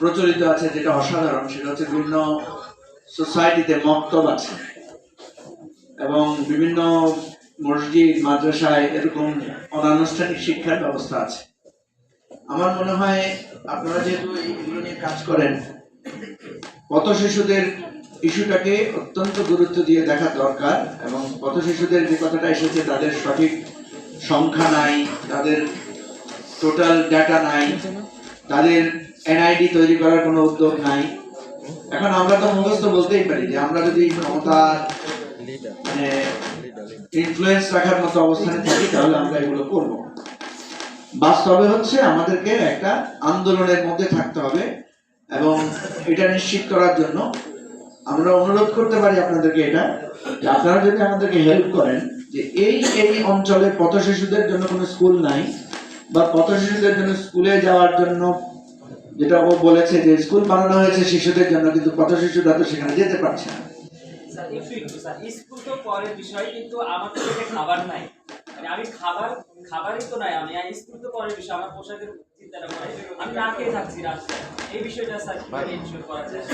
প্রচলিত আছে যেটা অসাধারণ, সেটা হচ্ছে বিভিন্ন সোসাইটিতে মক্তব আছে। এবং বিভিন্ন মসজিদ, মাদ্রাসায় এরকম অনানুষ্ঠানিক শিক্ষার ব্যবস্থা আছে। আমার মনে হয় আপনারা যেহেতু এইগুলো নিয়ে কাজ করেন, পথ শিশুদের ইস্যুটাকে অত্যন্ত গুরুত্ব দিয়ে দেখা দরকার এবং পথ শিশুদের যে কথাটা এসেছে, তাদের সঠিক সংখ্যা নাই, তাদের টোটাল ডাটা নাই তাদের এনআইডি তৈরি করার কোনো উদ্যোগ নাই। এখন আমরা তো মুখস্থ বলতেই পারি যে আমরা যদি ক্ষমতা মানে ইনফ্লুয়েন্স রাখার মতো অবস্থানে থাকি তাহলে আমরা এগুলো করব। বাস্তবে হচ্ছে আমাদেরকে একটা আন্দোলনের মধ্যে থাকতে হবে এবং এটা নিশ্চিত করার জন্য আমরা অনুরোধ করতে পারি আপনাদেরকে এটা যে আপনারা যদি আমাদেরকে হেল্প করেন যে এই এই অঞ্চলে পথ শিশুদের জন্য কোনো স্কুল নাই বা পথ শিশুদের জন্য স্কুলে যাওয়ার জন্য যেটা ও বলেছে যে স্কুল বানানো হয়েছে শিশুদের জন্য কিন্তু পথ শিশুরা তো সেখানে যেতে পারছে না। স্যার একটু একটু স্যার স্কুল তো পরের বিষয় কিন্তু আমার তো খাবার নাই। মানে আমি খাবার খাবারই তো নাই আমি স্কুল তো পরের বিষয় আমার পোশাকের চিন্তাটা করে আমি না খেয়ে থাকছি রাস্তায় এই বিষয়টা স্যার কীভাবে ইনশিওর করা যায়?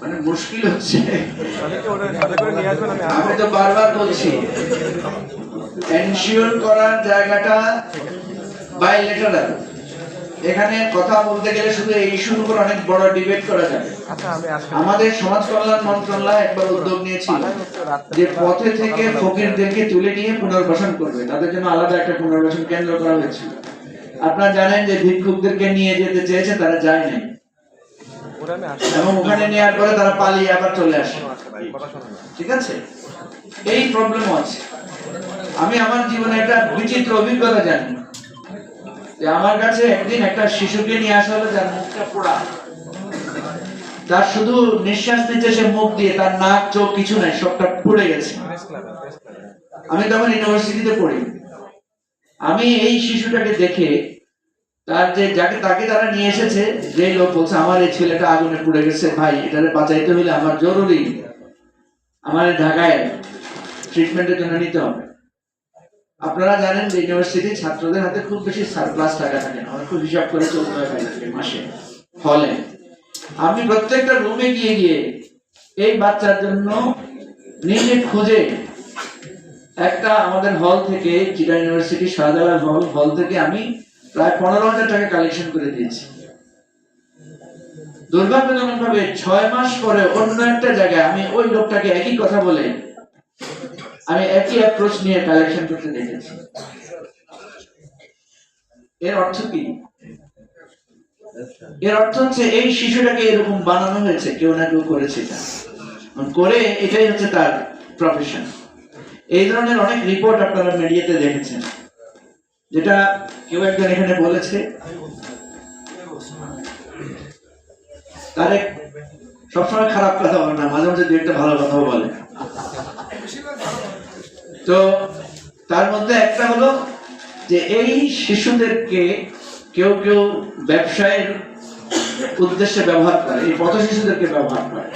মানে মুশকিল হচ্ছে। আমি তো বারবার বলছি। এনশিওর করার জায়গাটা বাইলেটারাল এখানে কথা বলতে গেলে শুধু এই ইস্যুর উপর অনেক বড় ডিবেট করা যাবে। আচ্ছা আমাদের সমাজ কল্যাণ মন্ত্রণালয় একবার উদ্যোগ নিয়েছিল যে পথে থেকে ফকিরদেরকে তুলে নিয়ে পুনর্বাসন করবে। তাদের জন্য আলাদা একটা পুনর্বাসন কেন্দ্র করা হয়েছিল। আপনারা জানেন যে ভিক্ষুকদেরকে নিয়ে যেতে চেয়েছে তারা যায় নাই। এবং ওখানে নেওয়ার পরে তারা পালিয়ে আবার চলে আসে। না। ঠিক আছে? এই প্রবলেম আছে। আমি আমার জীবনে একটা বিচিত্র অভিজ্ঞতা জানি। যে আমার কাছে একদিন একটা শিশুকে নিয়ে আসা হলো, যার মুখটা পোড়া। তার শুধু নিঃশ্বাস নিচ্ছে, সে মুখ দিয়ে, তার নাক, চোখ, কিছু নাই, সবটা পুড়ে গেছে। আমি তখন ইউনিভার্সিটিতে পড়ি। আমি এই শিশুটাকে দেখে, তার যে, যাকে, তাকে তারা নিয়ে এসেছে যে লোক বলছে, আমার এই ছেলেটা আগুনে পুড়ে গেছে, ভাই, এটারে বাঁচাইতে হলে আমার জরুরি। আমার ঢাকায় ট্রিটমেন্টের জন্য নিতে হবে। আপনারা জানেন যে ইউনিভার্সিটি ছাত্রদের হাতে খুব বেশি সারপ্লাস টাকা থাকে না। অনেক হিসাব করে চলতে হয় মাসে ফলে আমি প্রত্যেকটা রুমে গিয়ে গিয়ে এই বাচ্চার জন্য নিজে খুঁজে একটা আমাদের হল থেকে চিটা ইউনিভার্সিটি শাহজালাল হল হল থেকে আমি প্রায় পনেরো হাজার টাকা কালেকশন করে দিয়েছি। দুর্ভাগ্যজনক ভাবে ছয় মাস পরে অন্য একটা জায়গায় আমি ওই লোকটাকে একই কথা বলে আমি একই অ্যাপ্রোচ নিয়ে কালেকশন করতে দেখেছি। এর অর্থ কি? এর অর্থ হচ্ছে এই শিশুটাকে এরকম বানানো হয়েছে, কেউ না কেউ করেছে এটা। করে এটাই হচ্ছে তার প্রফেশন এই ধরনের অনেক রিপোর্ট আপনারা মিডিয়াতে দেখেছেন, যেটা কেউ একজন এখানে বলেছে। তারে সবসময় খারাপ কথা বলে না, মাঝে মাঝে দু একটা ভালো কথাও বলে। তো তার মধ্যে একটা হলো যে এই শিশুদেরকে কেউ কেউ ব্যবসায়ের উদ্দেশ্যে ব্যবহার করে, এই পথ শিশুদেরকে ব্যবহার করে।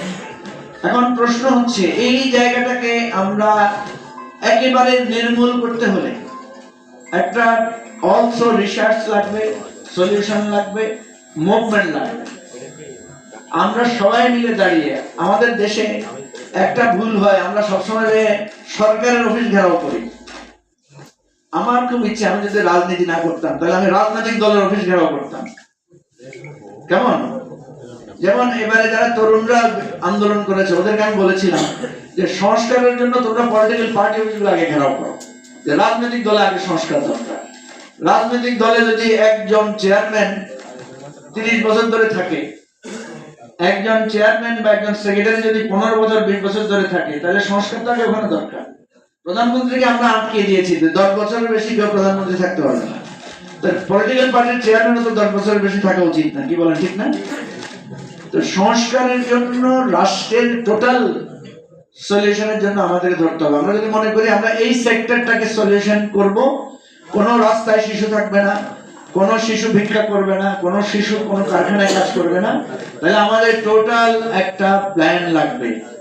এখন প্রশ্ন হচ্ছে, এই জায়গাটাকে আমরা একেবারে নির্মূল করতে হলে একটা অলসো রিসার্চ লাগবে সলিউশন লাগবে মুভমেন্ট লাগবে। আমরা সবাই মিলে দাঁড়িয়ে, আমাদের দেশে একটা ভুল হয়, আমরা সবসময় সরকারের অফিস ঘেরাও করি। আমার খুব ইচ্ছে, আমি যদি রাজনীতি না করতাম, তাহলে আমি রাজনৈতিক দলের অফিস ঘেরাও করতাম। কেমন? যেমন এবারে যারা তরুণরা আন্দোলন করেছে, ওদেরকে আমি বলেছিলাম যে সংস্কারের জন্য তোমরা পলিটিক্যাল পার্টি অফিসগুলো আগে ঘেরাও করো। যে রাজনৈতিক দলে আগে সংস্কার দরকার। রাজনৈতিক দলে যদি একজন চেয়ারম্যান তিরিশ বছর ধরে থাকে একজন চেয়ারম্যান বা একজন সেক্রেটারি যদি পনেরো বছর, বিশ বছর ধরে থাকে, তাহলে সংস্কার আগে ওখানে দরকার। প্রধানমন্ত্রীকে আমরা আটকে দিয়েছি দশ বছরের বেশি কেউ প্রধানমন্ত্রী থাকতে পারবে না। পলিটিক্যাল পার্টির চেয়ারম্যানও তো দশ বছরের বেশি থাকা উচিত না, কি বলেন, ঠিক না? তো সংস্কারের জন্য, রাষ্ট্রের টোটাল সলিউশনের জন্য আমাদেরকে ধরতে হবে। আমরা যদি মনে করি আমরা এই সেক্টরটাকে সলিউশন করব, কোনো রাস্তায় শিশু থাকবে না কোনো শিশু ভিক্ষা করবে না, কোনো শিশু কোনো কারখানায় কাজ করবে না। তাহলে আমাদের টোটাল একটা প্ল্যান লাগবে।